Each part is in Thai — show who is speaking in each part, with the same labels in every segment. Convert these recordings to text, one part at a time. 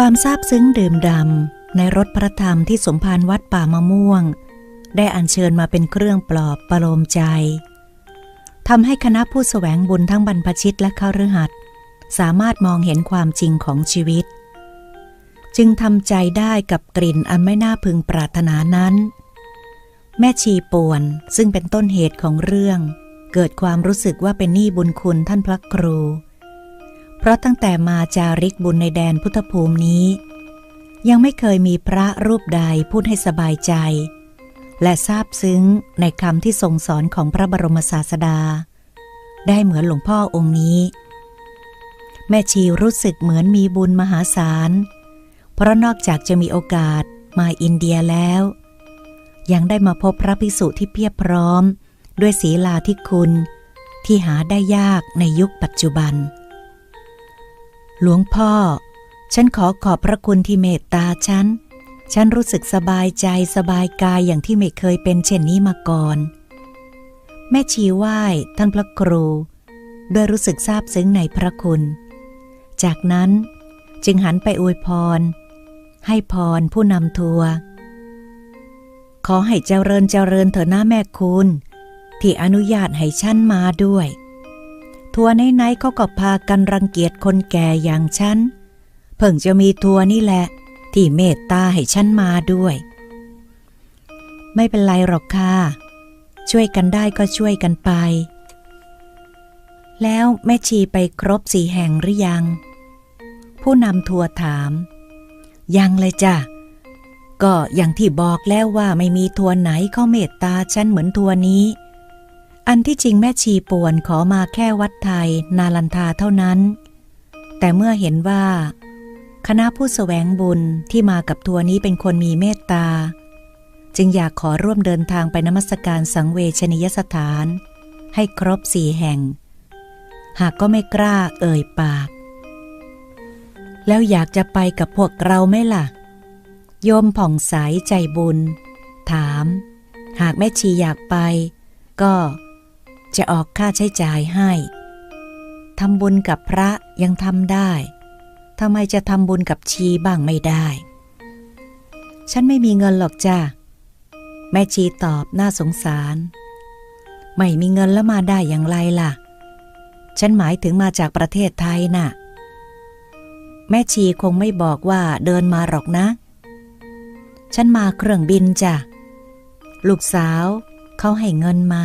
Speaker 1: ความซาบซึ้งดื่มดำในรถพระธรรมที่สมภารวัดป่ามะม่วง ได้อัญเชิญมาเป็นเครื่องปลอบประโลมใจทำให้คณะผู้สแสวงบุญทั้งบรรพชิตและข้ารือหัดสามารถมองเห็นความจริงของชีวิต จึงทำใจได้กับกลิ่นอันไม่น่าพึงปรารถนานั้น แม่ชีป่วนซึ่งเป็นต้นเหตุของเรื่อง เกิดความรู้สึกว่าเป็นหนี้บุญคุณท่านพระครู เพราะตั้งแต่มาจาริกบุญในแดนพุทธภูมินี้ ยังไม่เคยมีพระรูปใดพูดให้สบายใจ และซาบซึ้งในคำที่ทรงสอนของพระบรมศาสดา ได้เหมือนหลวงพ่อองค์นี้ แม่ชีรู้สึกเหมือนมีบุญมหาศาล เพราะนอกจากจะมีโอกาสมาอินเดียแล้ว ยังได้มาพบพระภิกษุที่เพียบพร้อม ด้วยศีลาที่คุณที่หาได้ยากในยุคปัจจุบัน หลวงพ่อ ฉันขอขอบพระคุณที่เมตตาฉัน ฉันรู้สึกสบายใจสบายกายอย่างที่ไม่เคยเป็นเช่นนี้มาก่อน แม่ชีไหว้ท่านพระครู ด้วยรู้สึกซาบซึ้งในพระคุณ จากนั้นจึงหันไปอวยพร ให้พรผู้นำทัวร์ขอให้เจริญเจริญเถอะนะแม่คุณ ที่อนุญาตให้ฉันมาด้วย ทัวไหนๆเขาก็พากันรังเกียจคนแก่อย่างฉัน เพิ่งจะมีทัวนี่แหละ ที่เมตตาให้ฉันมาด้วย ไม่เป็นไรหรอกค่ะ ช่วยกันได้ก็ช่วยกันไป แล้วแม่ชีไปครบสี่แห่งหรือยัง ผู้นำทัวถาม ยังเลยจ้ะก็อย่างที่บอกแล้วว่าไม่มีทัวไหนเขาเมตตาฉันเหมือนทัวนี้ อันที่จริงแม่ชีป่วนขอมาแค่วัดไทยนาลันทาเท่านั้น แต่เมื่อเห็นว่า คณะผู้สแสวงบุญที่มากับทัวร์นี้เป็นคนมีเมตตา จึงอยากขอร่วมเดินทางไปนมัสการสังเวชนียสถาน ให้ครบสี่แห่ง หากก็ไม่กล้าเอ่ยปาก แล้วอยากจะไปกับพวกเราไหมล่ะ โยมผ่องใสใจบุญ ถาม หากแม่ชีอยากไป ก็ จะออกค่าใช้จ่ายให้ทำบุญกับพระยังทำได้ทำไมจะทำบุญกับชีบ้างไม่ได้ ฉันไม่มีเงินหรอกจ้าแม่ชีตอบน่าสงสาร ไม่มีเงินแล้วมาได้อย่างไรล่ะ ฉันหมายถึงมาจากประเทศไทยน่ะ แม่ชีคงไม่บอกว่าเดินมาหรอกนะ ฉันมาเครื่องบินจ้ะ ลูกสาวเขาให้เงินมา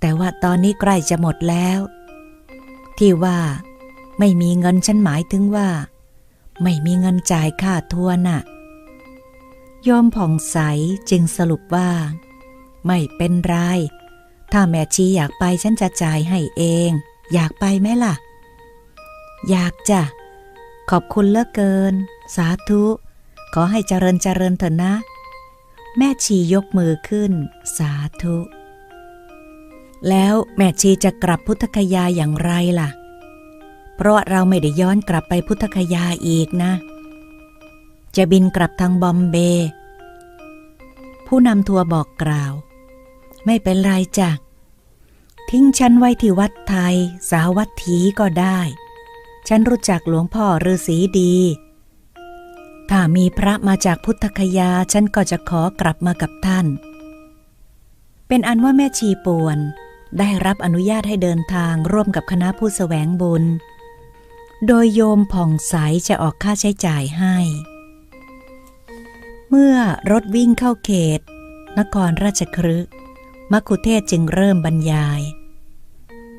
Speaker 1: แต่ว่าตอนนี้ใกล้จะหมดแล้ว ที่ว่า ไม่มีเงินฉันหมายถึงว่า ไม่มีเงินจ่ายค่าทัวร์น่ะโยมผ่องใสจึงสรุปว่า ไม่เป็นไร ถ้าแม่ชีอยากไปฉันจะจ่ายให้เอง อยากไปไหมล่ะ อยากจ้ะ ขอบคุณเลือเกิน สาธุ ขอให้เจริญเจริญเถอะนะ แม่ชียกมือขึ้น สาธุ แล้วแม่ชีจะกลับพุทธคยาอย่างไรล่ะ เพราะเราไม่ได้ย้อนกลับไปพุทธคยาอีกนะ จะบินกลับทางบอมเบย์ผู้นำทัวร์บอกกล่าว ไม่เป็นไรจ้ะ ทิ้งฉันไว้ที่วัดไทย สาวัตถีก็ได้ ฉันรู้จักหลวงพ่อฤาษีดี ถ้ามีพระมาจากพุทธคยา ฉันก็จะขอกลับมากับท่านเป็นอันว่าแม่ชีป่วน ได้รับอนุญาตให้เดินทางร่วมกับคณะผู้สแสวงบุญ โดยโยมผ่องใสจะออกค่าใช้จ่ายให้ เมื่อรถวิ่งเข้าเขต นครราชครึมัคคุเทศจึงเริ่มบรรยาย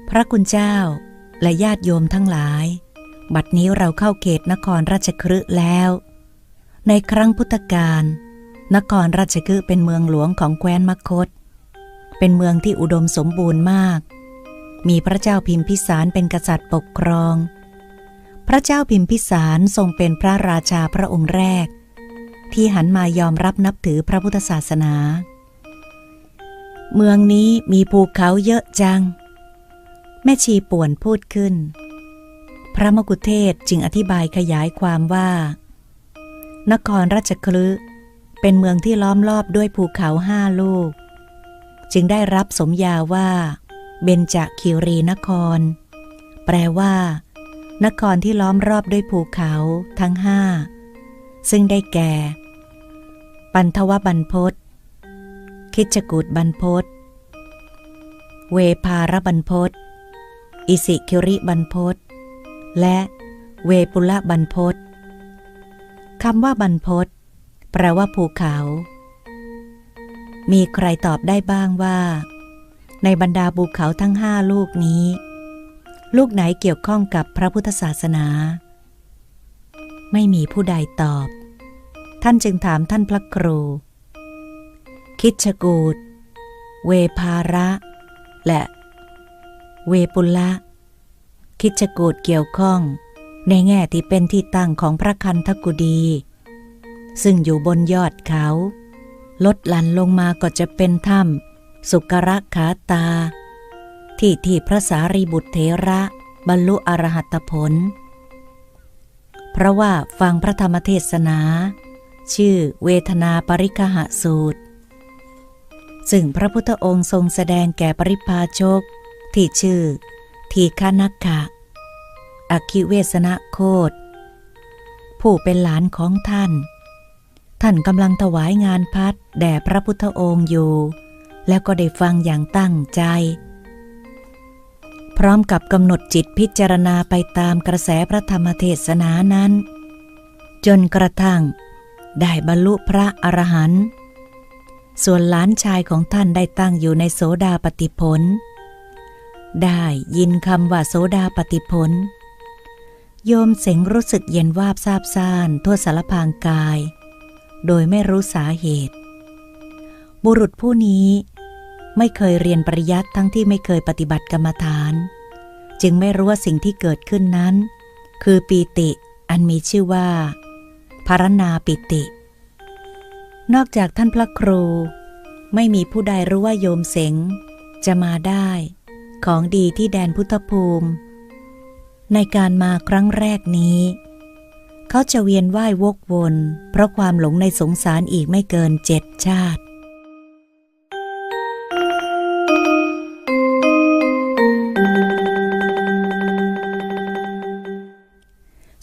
Speaker 1: พระคุณเจ้าและญาติโยมทั้งหลาย บัดนี้เราเข้าเขตนครราชครึแล้ว ในครั้งพุทธกาลนครราชคฤห์เป็นเมืองหลวงของแคว้นมคต เป็นเมืองที่อุดมสมบูรณ์มาก มีพระเจ้าพิมพิสารเป็นกษัตริย์ปกครอง พระเจ้าพิมพิสารทรงเป็นพระราชาพระองค์แรก ที่หันมายอมรับนับถือพระพุทธศาสนา เมืองนี้มีภูเขาเยอะจัง แม่ชีป่วนพูดขึ้น พระมกุเทศจึงอธิบายขยายความว่า นครราชคลึเป็นเมืองที่ล้อมรอบด้วยภูเขาห้าลูก จึงได้รับสมญาว่า เบญจคิรีนคร แปลว่า นครที่ล้อมรอบด้วยภูเขาทั้งห้า ซึ่งได้แก่ ปันทวบันพศคิจกูดบันพศเวภารบันพศอิสิคิริบันพศและเวปุละบันพศคำว่าบันพศแปลว่าภูเขา มีใครตอบได้บ้างว่า ในบรรดาภูเขาทั้งห้าลูกนี้ ลูกไหนเกี่ยวข้องกับพระพุทธศาสนา ไม่มีผู้ใดตอบ ท่านจึงถามท่านพระครู คิดชกูดเวภาระ และ เวปุละ คิดชกูดเกี่ยวข้อง ในแง่ที่เป็นที่ตั้งของพระคันธกุดี ซึ่งอยู่บนยอดเขา ลดหลั่นลงมาก็จะเป็นถ้ำสุกระขาตา ที่ที่พระสารีบุตรเถระบรรลุอรหัตผล เพราะว่าฟังพระธรรมเทศนา ชื่อเวทนาปริคหะสูตร ซึ่งพระพุทธองค์ทรงแสดงแก่ปริพาชก ที่ชื่อ ทีฆนักขะอคิเวสนะโคดผู้เป็นหลานของท่าน ท่านกำลังถวายงานพัดแด่พระพุทธองค์อยู่ แล้วก็ได้ฟังอย่างตั้งใจ พร้อมกับกำหนดจิตพิจารณาไปตามกระแสพระธรรมเทศนานั้น จนกระทั่ง ได้บรรลุพระอรหันต์ส่วนหลานชายของท่านได้ตั้งอยู่ในโสดาปติผลได้ยินคำว่าโสดาปติผลโยมเสงรู้สึกเย็นวาบซาบซ่านทั่วสารพางกาย โดยไม่รู้สาเหตุ บุรุษผู้นี้ไม่เคยเรียนปริยัติทั้งที่ไม่เคยปฏิบัติกรรมฐาน จึงไม่รู้ว่าสิ่งที่เกิดขึ้นนั้น คือปีติอันมีชื่อว่าภารณาปิติ นอกจากท่านพระครู ไม่มีผู้ใดรู้ว่าโยมเสงจะมาได้ ของดีที่แดนพุทธภูมิ ในการมาครั้งแรกนี้ เขาจะเวียนว่ายวกวน เพราะความหลงในสงสารอีกไม่เกินเจ็ดชาติ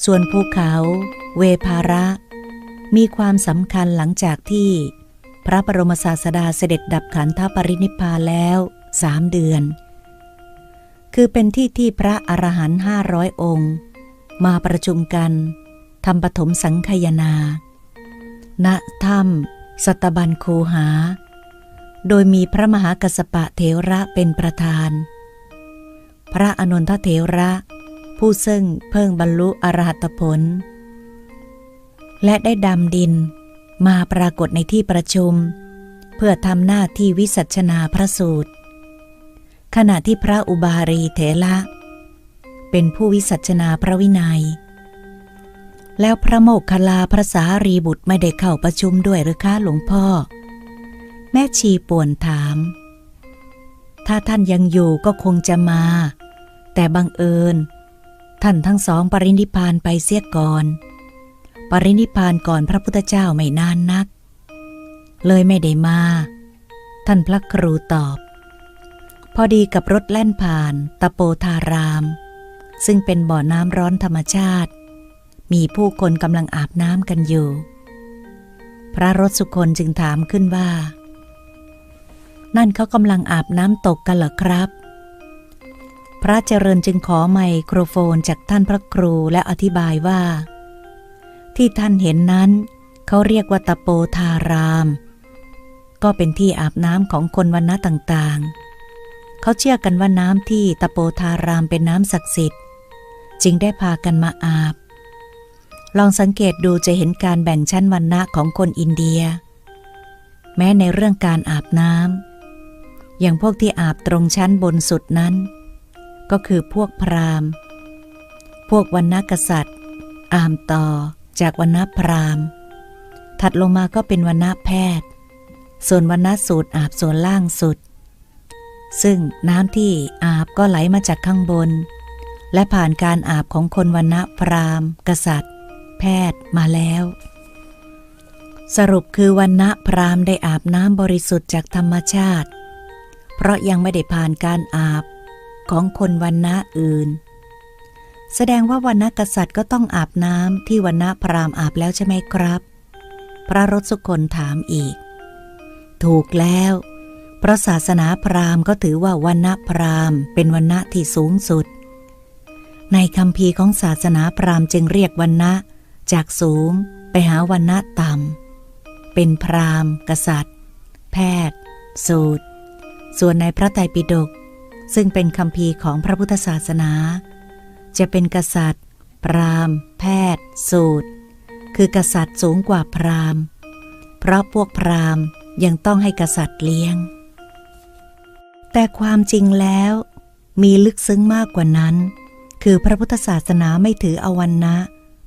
Speaker 1: ส่วนภูเขา เวภาระ มีความสำคัญหลังจากที่ พระบรมศาสดาเสด็จดับขันธปรินิพพานแล้วสามเดือน คือเป็นที่ที่พระอรหันต์ห้าร้อยองค์ มาประชุมกัน ทำปฐมสังคยนา ณ ถ้ำสัตบันคูหา โดยมีพระมหากัสปะเถระเป็นประธาน พระอนุนทเถระ ผู้ซึ่งเพิ่งบรรลุอรหัตผล และได้ดำดินมาปรากฏในที่ประชุม เพื่อทำหน้าที่วิสัชนาพระสูตร ขณะที่พระอุบารีเถระเป็นผู้วิสัชนาพระวินัย แล้วพระโมกขลาพระสารีบุตรไม่ได้เข้าประชุมด้วยหรือคะหลวงพ่อ แม่ชีป่วนถาม ถ้าท่านยังอยู่ก็คงจะมา แต่บังเอิญ ท่านทั้งสองปรินิพานไปเสียก่อน ปรินิพพานก่อนพระพุทธเจ้าไม่นานนัก เลยไม่ได้มา ท่านพระครูตอบ พอดีกับรถแล่นผ่านตะโปธาราม ซึ่งเป็นบ่อน้ำร้อนธรรมชาติ มีผู้คนกำลังอาบน้ำกันอยู่ พระรถสุคนจึงถามขึ้นว่า นั่นเขากำลังอาบน้ำตกกันเหรอครับ พระเจริญจึงขอไมโครโฟนจากท่านพระครูและอธิบายว่า ที่ท่านเห็นนั้น เขาเรียกว่าตะโปธาราม ก็เป็นที่อาบน้ำของคนวันณะต่างๆ เขาเชื่อกันว่าน้ำที่ตะโปธารามเป็นน้ำศักดิ์สิทธิ์ จึงได้พากันมาอาบ ลองสังเกตดูจะเห็นการแบ่งชั้นวันณะของคนอินเดีย แม้ในเรื่องการอาบน้ำอย่างพวกที่อาบตรงชั้นบนสุดนั้น ก็คือพวกพราหมณ์ พวกวันณะกษัตริย์ อามต่อจากวันณะพราหมณ์ ถัดลงมาก็เป็นวันณะแพทย์ ส่วนวันณะสูตรอาบส่วนล่างสุด ซึ่งน้ำที่อาบก็ไหลมาจากข้างบน และผ่านการอาบของคนวันณะพราหมณ์ กษัตริย์ แพทย์มาแล้ว สรุปคือวันณะพรามได้อาบน้ำบริสุทธิ์จากธรรมชาติ เพราะยังไม่ได้ผ่านการอาบของคนวันณะอื่น แสดงว่าวันณกษัตริย์ก็ต้องอาบน้ำที่วันณพรามอาบแล้วใช่ไหมครับ พระรสสุคนถามอีก ถูกแล้วเพราะศาสนาพราหมณ์ก็ถือว่าวันณพราหมณ์ เป็นวันณะที่สูงสุด ในคำพีของศาสนาพราหมณ์จึงเรียกวันณะ จากสูงไปหาวันณะต่ำ เป็นพราหมณ์ กษัตริย์ แพทย์ สูตร ส่วนในพระไตรปิฎกซึ่งเป็นคำพีของพระพุทธศาสนา จะเป็นกษัตริย์ พราหมณ์ แพทย์ สูตร คือกษัตริย์สูงกว่าพราหมณ์ เพราะพวกพราหมณ์ยังต้องให้กษัตริย์เลี้ยง แต่ความจริงแล้วมีลึกซึ้งมากกว่านั้น คือพระพุทธศาสนาไม่ถืออวันนะ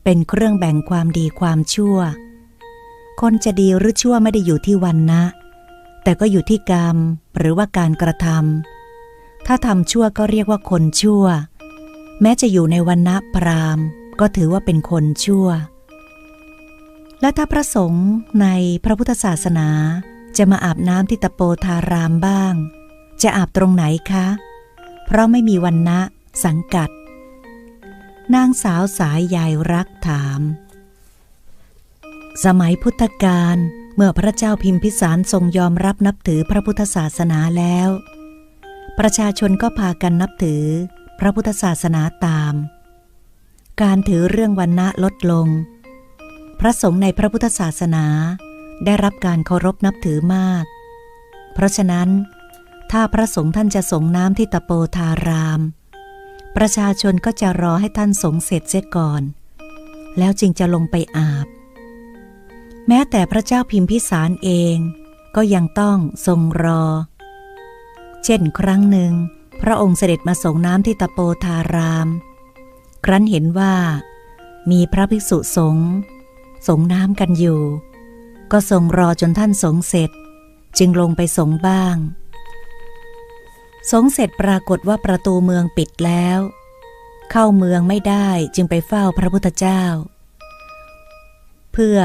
Speaker 1: เป็นเครื่องแบ่งความดีความชั่ว คนจะดีหรือชั่วไม่ได้อยู่ที่วันนะ แต่ก็อยู่ที่กรรมหรือว่าการกระทำถ้าทำชั่วก็เรียกว่าคนชั่ว แม้จะอยู่ในวันนะพรามก็ถือว่าเป็นคนชั่ว และถ้าพระสงฆ์ในพระพุทธศาสนาจะมาอาบน้ำที่ตะโปธารามบ้าง จะอาบตรงไหนคะ เพราะไม่มีวันนะสังกัด นางสาวสายยายรักถาม สมัยพุทธกาลเมื่อพระเจ้าพิมพิสารทรงยอมรับนับถือพระพุทธศาสนาแล้ว ประชาชนก็พากันนับถือพระพุทธศาสนาตาม การถือเรื่องวันนะลดลง พระสงฆ์ในพระพุทธศาสนาได้รับการเคารพนับถือมาก เพราะฉะนั้น ถ้าพระสงฆ์ท่านจะสงน้ำที่ตะโปธาราม ประชาชนก็จะรอให้ท่านสงเสร็จเสียก่อน แล้วจึงจะลงไปอาบ แม้แต่พระเจ้าพิมพิสารเองก็ยังต้องทรงรอ เช่นครั้งหนึ่ง พระองค์เสด็จมาส่งน้ำที่ตะโปธาราม ครั้นเห็นว่า มีพระภิกษุสงฆ์สงน้ำกันอยู่ ก็ทรงรอจนท่านสงเสร็จ จึงลงไปสงบ้าง สงเสร็จปรากฏว่าประตูเมืองปิดแล้ว เข้าเมืองไม่ได้จึงไปเฝ้าพระพุทธเจ้า เพื่อ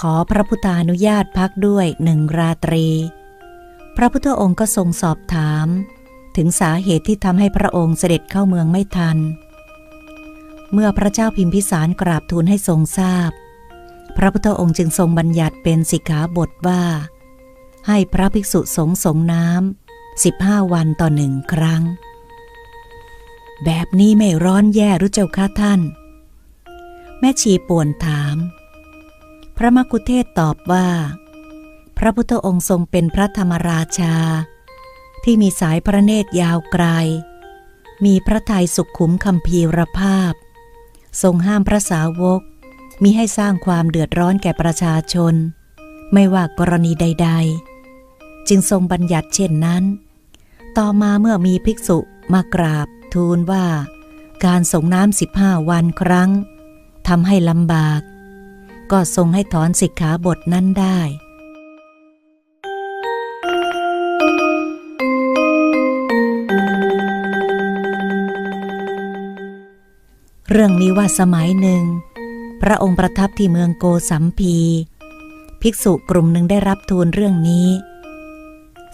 Speaker 1: ขอพระพุทธานุญาตพักด้วยหนึ่งราตรี พระพุทธองค์ก็ทรงสอบถาม ถึงสาเหตุที่ทำให้พระองค์เสด็จเข้าเมืองไม่ทัน เมื่อพระเจ้าพิมพิสารกราบทูลให้ทรงทราบพระพุทธองค์จึงทรงบัญญัติเป็นสิกขาบทว่า ให้พระภิกษุสงฆ์สงน้ำ สิบห้าวันต่อหนึ่งครั้ง แบบนี้ไม่ร้อนแย่หรือเจ้าค่ะท่าน แม่ชีป่วนถาม พระมกุเทศตอบว่า พระพุทธองค์ทรงเป็นพระธรรมราชา ที่มีสายพระเนตรยาวไกล มีพระทัยสุขุมคำพีรภาพ ทรงห้ามพระสาวกมิให้สร้างความเดือดร้อนแก่ประชาชน ไม่ว่ากรณีใด ๆ จึงทรงบัญญัติเช่นนั้น ต่อมาเมื่อมีภิกษุมากราบทูลว่า การส่งน้ำสิบห้าวันครั้งทำให้ลำบาก ก็ทรงให้ถอนสิกขาบทนั้นได้ เรื่องนี้ว่าสมัยหนึ่ง พระองค์ประทับที่เมืองโกสัมพี ภิกษุกลุ่มหนึ่งได้รับทูลเรื่องนี้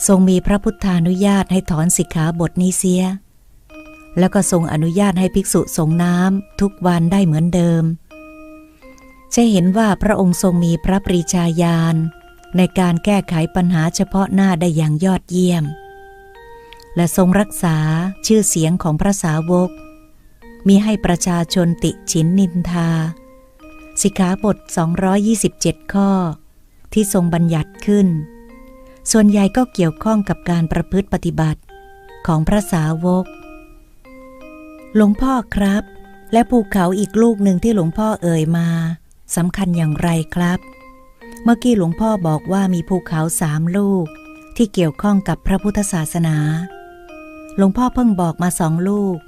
Speaker 1: ทรงมีพระพุทธานุญาตให้ถอนสิกขาบทนี้เสีย แล้วก็ทรงอนุญาตให้ภิกษุสงน้ำทุกวันได้เหมือนเดิม จะเห็นว่าพระองค์ทรงมีพระปรีชาญาณในการแก้ไขปัญหาเฉพาะหน้าได้อย่างยอดเยี่ยม และทรงรักษาชื่อเสียงของพระสาวก มีให้ประชาชนติฉินนินทา สิกขาบท 227 ข้อ ที่ทรงบัญญัติขึ้น ส่วนใหญ่ก็เกี่ยวข้องกับการประพฤติปฏิบัติของพระสาวก หลวงพ่อครับ และภูเขาอีกลูกหนึ่งที่หลวงพ่อเอ่ยมาสำคัญอย่างไรครับ เมื่อกี้หลวงพ่อบอกว่ามีภูเขาสามลูก ที่เกี่ยวข้องกับพระพุทธศาสนา หลวงพ่อเพิ่งบอกมาสองลูก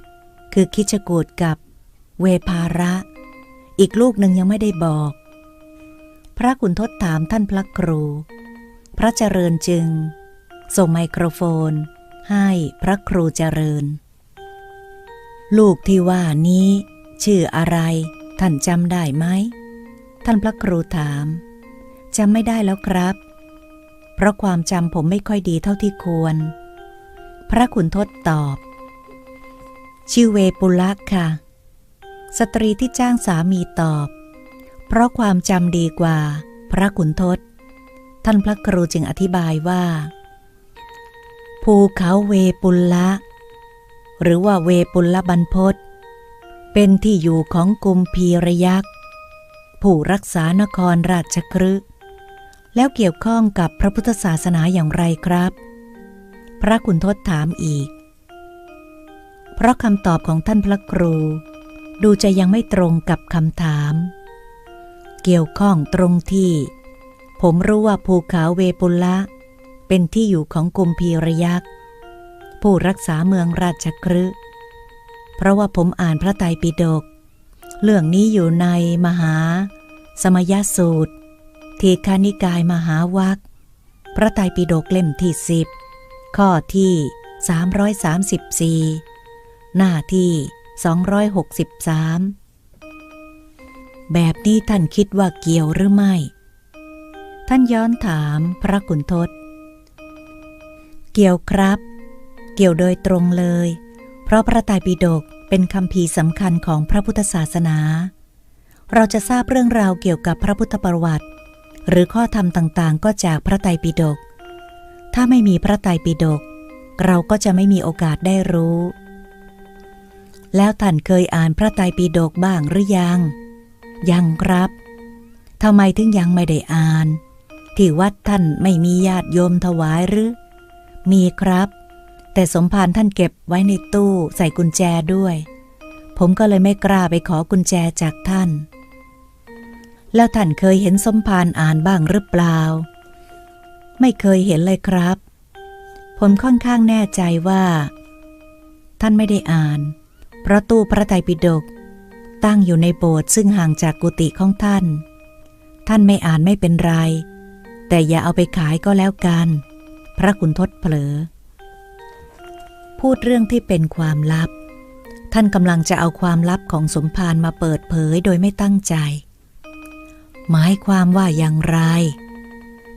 Speaker 1: คือคิชกูดกับเวภาระ อีกลูกหนึ่งยังไม่ได้บอก พระขุนทดถามท่านพระครู พระเจริญจึง ส่งไมโครโฟน ให้พระครูเจริญ ลูกที่ว่านี้ ชื่ออะไร ท่านจำได้ไหม ท่านพระครูถามจำไม่ได้แล้วครับ เพราะความจำผมไม่ค่อยดีเท่าที่ควร พระขุนทดตอบ ชื่อเวปุลักษ์ค่ะ สตรีที่จ้างสามีตอบ เพราะความจำดีกว่า พระขุนทศ ท่านพระครูจึงอธิบายว่า ภูเขาเวปุลละ หรือว่าเวปุลละบรรพศเป็นที่อยู่ของกุมพีรยักษ์ผู้รักษานครราชครึแล้วเกี่ยวข้องกับพระพุทธศาสนาอย่างไรครับ พระขุนทศถามอีก เพราะคำตอบของท่านพระครู ดูจะยังไม่ตรงกับคำถาม เกี่ยวข้องตรงที่ ผมรู้ว่าภูเขาเวปุลละ เป็นที่อยู่ของกุมพีรยักษ์ผู้รักษาเมืองราชครึเพราะว่าผมอ่านพระไตรปิฎกเรื่องนี้อยู่ในมหา สมยสูตร ทีคานิกายมหาวัคพระไตรปิฎกเล่มที่สิบข้อที่ 334 หน้าที่ 263 แบบนี้ท่านคิดว่าเกี่ยวหรือไม่ ท่านย้อนถามพระกุณทศ เกี่ยวครับ เกี่ยวโดยตรงเลย เพราะพระไตรปิฎกเป็นคำพีสำคัญของพระพุทธศาสนา เราจะทราบเรื่องราวเกี่ยวกับพระพุทธประวัติ หรือข้อธรรมต่างๆ ก็จากพระไตรปิฎก ถ้าไม่มีพระไตรปิฎก เราก็จะไม่มีโอกาสได้รู้ แล้วท่านเคยอ่านพระไตรปิฎกบ้างหรือยัง ยังครับทำไมถึงยังไม่ได้อ่าน ที่วัดท่านไม่มีญาติโยมถวายหรือ มีครับ แต่สมภารท่านเก็บไว้ในตู้ใส่กุญแจด้วย ผมก็เลยไม่กล้าไปขอกุญแจจากท่าน แล้วท่านเคยเห็นสมภารอ่านบ้างหรือเปล่า ไม่เคยเห็นเลยครับ ผมค่อนข้างแน่ใจว่า ท่านไม่ได้อ่าน เพราะตู้พระไตรปิฎกตั้งอยู่ในโบสถ์ซึ่งห่างจากกุฏิของท่าน ท่านไม่อ่านไม่เป็นไร แต่อย่าเอาไปขายก็แล้วกัน พระคุณทศเผลอ พูดเรื่องที่เป็นความลับ ท่านกำลังจะเอาความลับของสมภารมาเปิดเผยโดยไม่ตั้งใจ หมายความว่าอย่างไร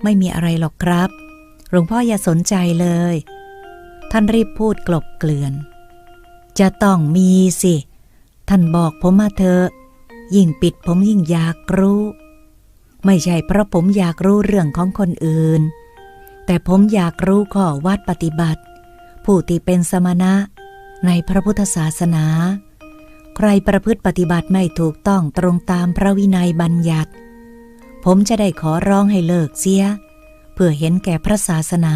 Speaker 1: ไม่มีอะไรหรอกครับ หลวงพ่ออย่าสนใจเลย ท่านรีบพูดกลบเกลื่อน จะต้องมีสิ ท่านบอกผมมาเถอะยิ่งปิดผมยิ่งอยากรู้ ไม่ใช่เพราะผมอยากรู้เรื่องของคนอื่น แต่ผมอยากรู้ข้อวัดปฏิบัติ ผู้ที่เป็นสมณะ ในพระพุทธศาสนา ใครประพฤติปฏิบัติไม่ถูกต้องตรงตามพระวินัยบัญญัติ ผมจะได้ขอร้องให้เลิกเสีย เพื่อเห็นแก่พระศาสนา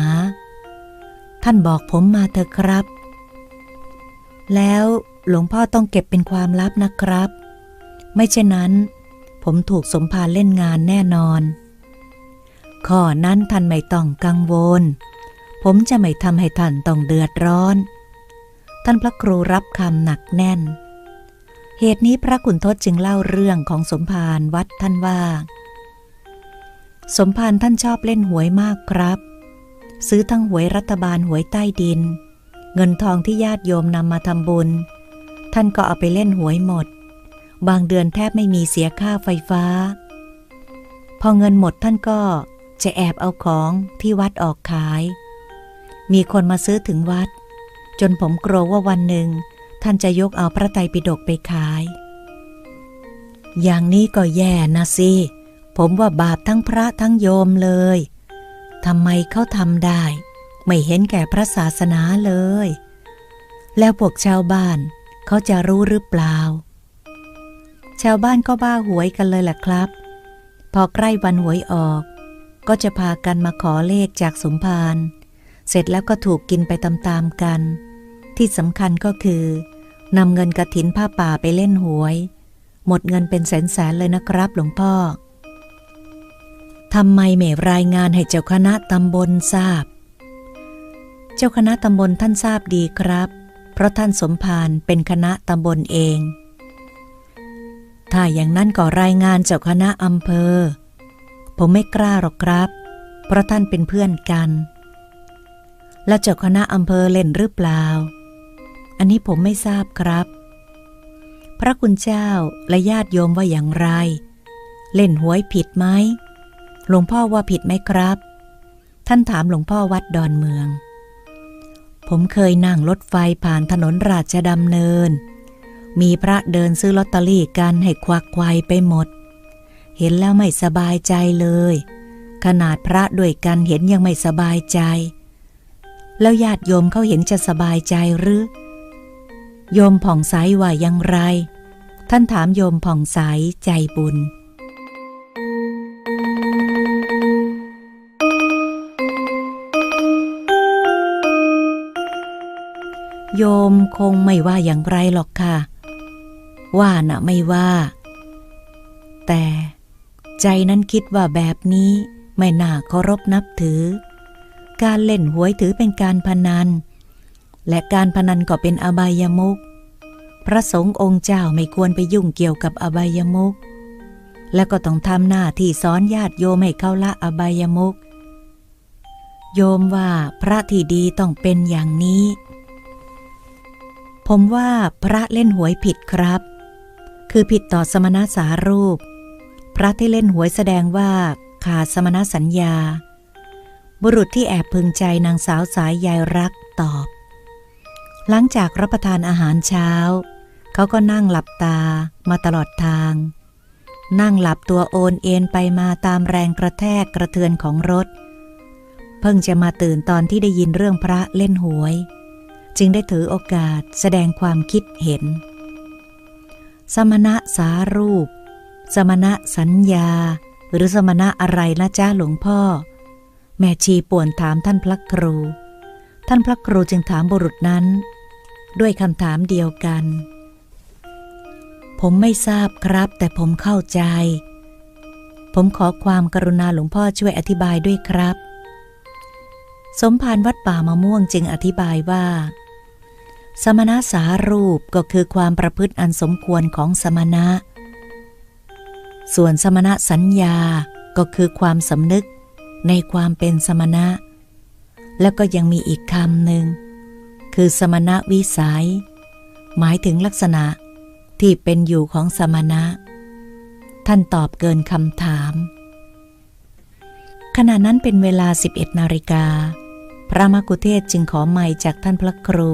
Speaker 1: ท่านบอกผมมาเถอะครับ แล้วหลวงพ่อต้องเก็บเป็นความลับนะครับ ไม่เช่นนั้น ผมถูกสมภารเล่นงานแน่นอน ข้อนั้นท่านไม่ต้องกังวล ผมจะไม่ทำให้ท่านต้องเดือดร้อน ท่านพระครูรับคำหนักแน่น เหตุนี้พระขุนทศจึงเล่าเรื่องของสมภารวัดท่านว่า สมภารท่านชอบเล่นหวยมากครับ ซื้อทั้งหวยรัฐบาลหวยใต้ดิน เงินทองที่ญาติโยมนำมาทำบุญ ท่านก็เอาไปเล่นหวยหมด บางเดือนแทบไม่มีเสียค่าไฟฟ้า พอเงินหมดท่านก็จะแอบเอาของที่วัดออกขาย มีคนมาซื้อถึงวัด จนผมกลัวว่าวันหนึ่ง ท่านจะยกเอาพระไตรปิฎกไปขาย อย่างนี้ก็แย่นะสิ ผมว่าบาปทั้งพระทั้งโยมเลยทำไมเขาทำได้ ไม่เห็นแก่พระศาสนาเลย แล้วพวกชาวบ้านเขาจะรู้หรือเปล่า ชาวบ้านก็บ้าหวยกันเลยแหละครับ พอใกล้วันหวยออก ก็จะพากันมาขอเลขจากสมภารเสร็จแล้วก็ถูกกินไปตามๆกัน ที่สำคัญก็คือนำเงินกระถินผ้าป่าไปเล่นหวย หมดเงินเป็นแสนๆเลยนะครับหลวงพ่อทำไมไม่รายงานให้เจ้าคณะตำบลทราบ เจ้าคณะตำบลท่านทราบดีครับ เพราะท่านสมภารเป็นคณะตำบลเอง ถ้าอย่างนั้นก็รายงานเจ้าคณะอำเภอ ผมไม่กล้าหรอกครับ เพราะท่านเป็นเพื่อนกัน แล้วเจ้าคณะอำเภอเล่นหรือเปล่า อันนี้ผมไม่ทราบครับ พระคุณเจ้าและญาติโยมว่าอย่างไร เล่นหวยผิดไหมหลวงพ่อว่าผิดไหมครับ ท่านถามหลวงพ่อวัดดอนเมือง ผมเคยนั่งรถไฟผ่านถนนราชดำเนิน มีพระเดินซื้อลอตเตอรี่กันให้ควักไวไปหมด เห็นแล้วไม่สบายใจเลย ขนาดพระด้วยกันเห็นยังไม่สบายใจ แล้วญาติโยมเขาเห็นจะสบายใจหรือ โยมผ่องใสว่ายังไร ท่านถามโยมผ่องใสใจบุญโยมคงไม่ว่าอย่างไรหรอกค่ะ ว่าน่ะไม่ว่า แต่ใจนั้นคิดว่าแบบนี้ไม่น่าเคารพนับถือ การเล่นหวยถือเป็นการพนัน และการพนันก็เป็นอบายมุขพระสงฆ์องค์เจ้าไม่ควรไปยุ่งเกี่ยวกับอบายมุขและก็ต้องทำหน้าที่สอนญาติโยมให้เข้าละอบายมุขโยมว่าพระที่ดีต้องเป็นอย่างนี้ ผมว่าพระเล่นหวยผิดครับ คือผิดต่อสมณสารูป พระที่เล่นหวยแสดงว่าขาดสมณสัญญา บุรุษที่แอบพึงใจนางสาวสายยายรักตอบ หลังจากรับประทานอาหารเช้า เขาก็นั่งหลับตามาตลอดทาง นั่งหลับตัวโอนเอ็นไปมาตามแรงกระแทกกระเทือนของรถ เพิ่งจะมาตื่นตอนที่ได้ยินเรื่องพระเล่นหวย จึงได้ถือโอกาสแสดงความคิดเห็น สมณะสารูป สมณะสัญญา หรือสมณะอะไรละจ้าหลวงพ่อ แม่ชีป่วนถามท่านพระครู ท่านพระครูจึงถามบุรุษนั้น ด้วยคำถามเดียวกัน ผมไม่ทราบครับ แต่ผมเข้าใจ ผมขอความกรุณาหลวงพ่อช่วยอธิบายด้วยครับ สมภารวัดป่ามะม่วงจึงอธิบายว่า สมณะสารูปก็คือความประพฤติอันสมควรของสมณะ ส่วนสมณะสัญญาก็คือความสำนึกในความเป็นสมณะ แล้วก็ยังมีอีกคำหนึ่ง คือสมณะวิสัย หมายถึงลักษณะที่เป็นอยู่ของสมณะ ท่านตอบเกินคำถาม ขณะนั้นเป็นเวลา 11 นาฬิกา พระมกุเทศจึงขอไมค์จากท่านพระครู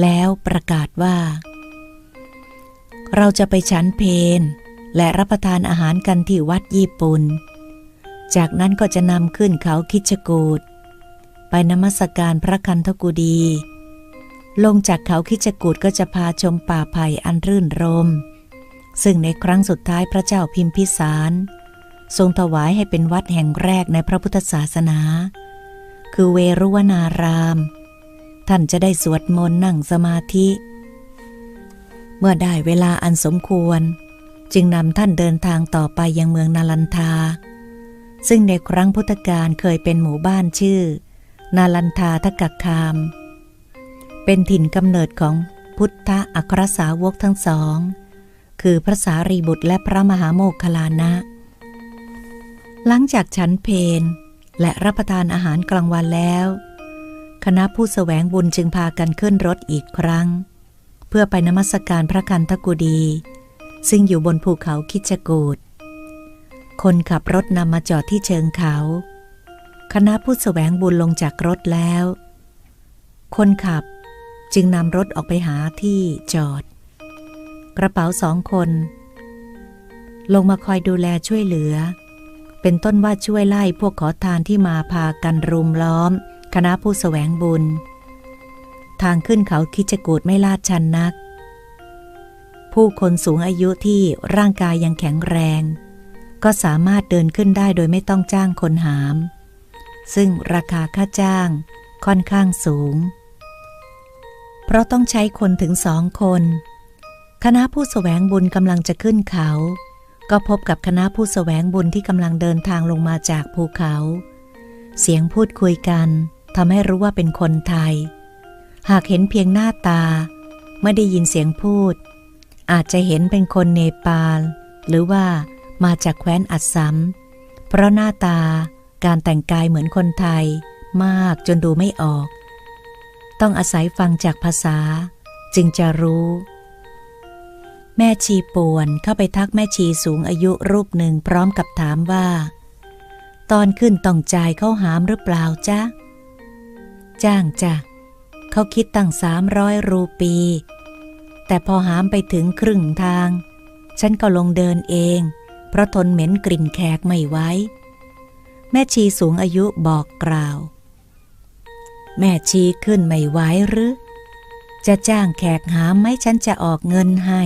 Speaker 1: แล้วประกาศว่า เราจะไปฉันเพนและรับประทานอาหารกันที่วัดญี่ปุ่น จากนั้นก็จะนำขึ้นเขาคิชกูดไปนมัสการพระคันธกุดี ลงจากเขาคิชกูดก็จะพาชมป่าไผ่อันรื่นรม ซึ่งในครั้งสุดท้ายพระเจ้าพิมพิสาร ทรงถวายให้เป็นวัดแห่งแรกในพระพุทธศาสนา คือเวรุวนาราม ท่านจะได้สวดมนต์นั่งสมาธิ เมื่อได้เวลาอันสมควร จึงนำท่านเดินทางต่อไปยังเมืองนาลันทา ซึ่งในครั้งพุทธกาลเคยเป็นหมู่บ้านชื่อ นาลันทาทกคาม เป็นถิ่นกำเนิดของพุทธอัครสาวกทั้งสอง คือพระสารีบุตรและพระมหาโมคคลานะ หลังจากฉันเพนและรับประทานอาหารกลางวันแล้ว คณะผู้สแสวงบุญจึงพากันขึ้นรถอีกครั้ง เพื่อไปนมัสการพระคันธกุดี ซึ่งอยู่บนภูเขาคิชกูดคนขับรถนำมาจอดที่เชิงเขา คณะผู้สแสวงบุญลงจากรถแล้ว คนขับจึงนำรถออกไปหาที่จอด กระเป๋าสองคน ลงมาคอยดูแลช่วยเหลือ เป็นต้นว่าช่วยไล่พวกขอทานที่มาพากันรุมล้อม คณะผู้สแสวงบุญ ทางขึ้นเขาคิจกูดไม่ลาดชันนัก ผู้คนสูงอายุที่ร่างกายยังแข็งแรง ก็สามารถเดินขึ้นได้โดยไม่ต้องจ้างคนหาม ซึ่งราคาค่าจ้างค่อนข้างสูง เพราะต้องใช้คนถึงสองคน คณะผู้สแสวงบุญกำลังจะขึ้นเขา ก็พบกับคณะผู้สแสวงบุญที่กำลังเดินทางลงมาจากภูเขา เสียงพูดคุยกัน ทำให้รู้ว่าเป็นคนไทย หากเห็นเพียงหน้าตา ไม่ได้ยินเสียงพูด อาจจะเห็นเป็นคนเนปาล หรือว่ามาจากแคว้นอัสสัมเพราะหน้าตาการแต่งกายเหมือนคนไทย มากจนดูไม่ออก ต้องอาศัยฟังจากภาษา จึงจะรู้ แม่ชีป่วนเข้าไปทักแม่ชีสูงอายุรูปหนึ่งพร้อมกับถามว่า ตอนขึ้นต้องจ่ายเข้าหามหรือเปล่าจ๊ะ จ้างจ้ะเขาคิดตั้งสามร้อยรูปี แต่พอหามไปถึงครึ่งทาง ฉันก็ลงเดินเอง เพราะทนเหม็นกลิ่นแขกไม่ไหวแม่ชีสูงอายุบอกกล่าว แม่ชีขึ้นไม่ไหวหรือ จะจ้างแขกหามไหมฉันจะออกเงินให้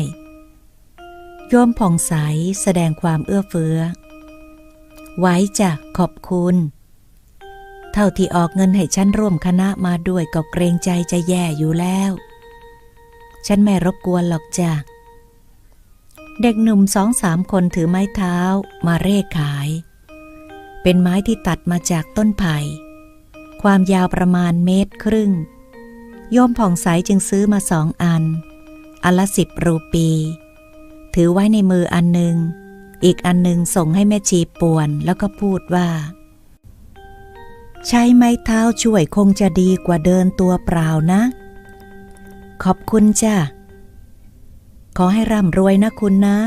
Speaker 1: โยมผ่องใสแสดงความเอื้อเฟื้อ ไว้จ้ะขอบคุณ เท่าที่ออกเงินให้ฉันร่วมคณะมาด้วยก็เกรงใจจะแย่อยู่แล้ว ฉันไม่รบกวนหรอกจ้ะ เด็กหนุ่มสองสามคนถือไม้เท้ามาเร่ขาย เป็นไม้ที่ตัดมาจากต้นไผ่ ความยาวประมาณเมตรครึ่ง โยมผ่องใสจึงซื้อมาสองอัน อันละสิบรูปี ถือไว้ในมืออันหนึ่ง อีกอันหนึ่งส่งให้แม่ชีป่วนแล้วก็พูดว่า ใช้ไม้เท้าช่วยคงจะดีกว่าเดินตัวเปล่านะ ขอบคุณจ้ะ ขอให้ร่ำรวยนะคุณนะ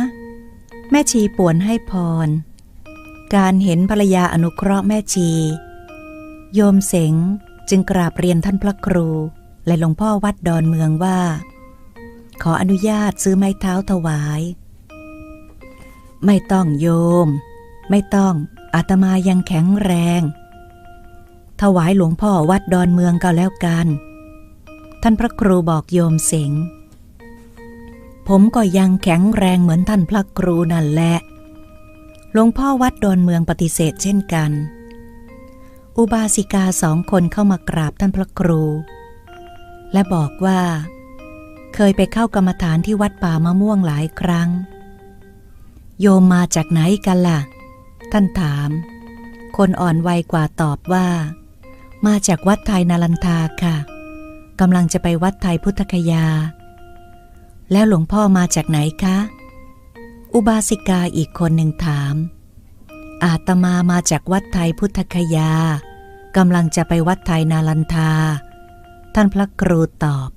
Speaker 1: แม่ชีป่วนให้พร การเห็นภรรยาอนุเคราะห์แม่ชี โยมเสงจึงกราบเรียนท่านพระครู และหลวงพ่อวัดดอนเมืองว่า ขออนุญาตซื้อไม้เท้าถวาย ไม่ต้องโยม ไม่ต้องอาตมายังแข็งแรง ถวายหลวงพ่อวัดดอนเมืองก็แล้วกัน ท่านพระครูบอกโยมเสงผมก็ยังแข็งแรงเหมือนท่านพระครูนั่นแหละ หลวงพ่อวัดดอนเมืองปฏิเสธเช่นกัน อุบาสิกาสองคนเข้ามากราบท่านพระครู และบอกว่า เคยไปเข้ากรรมฐานที่วัดป่ามะม่วงหลายครั้ง โยมมาจากไหนกันล่ะ ท่านถาม คนอ่อนวัยกว่าตอบว่า มาจากวัดไทยนาลันทาค่ะกำลังจะไปวัดไทยพุทธคยา แล้วหลวงพ่อมาจากไหนคะ อุบาสิกาอีกคนหนึ่งถาม อาตมามาจากวัดไทยพุทธคยากำลังจะไปวัดไทยนาลันทา ท่านพระครูตอบ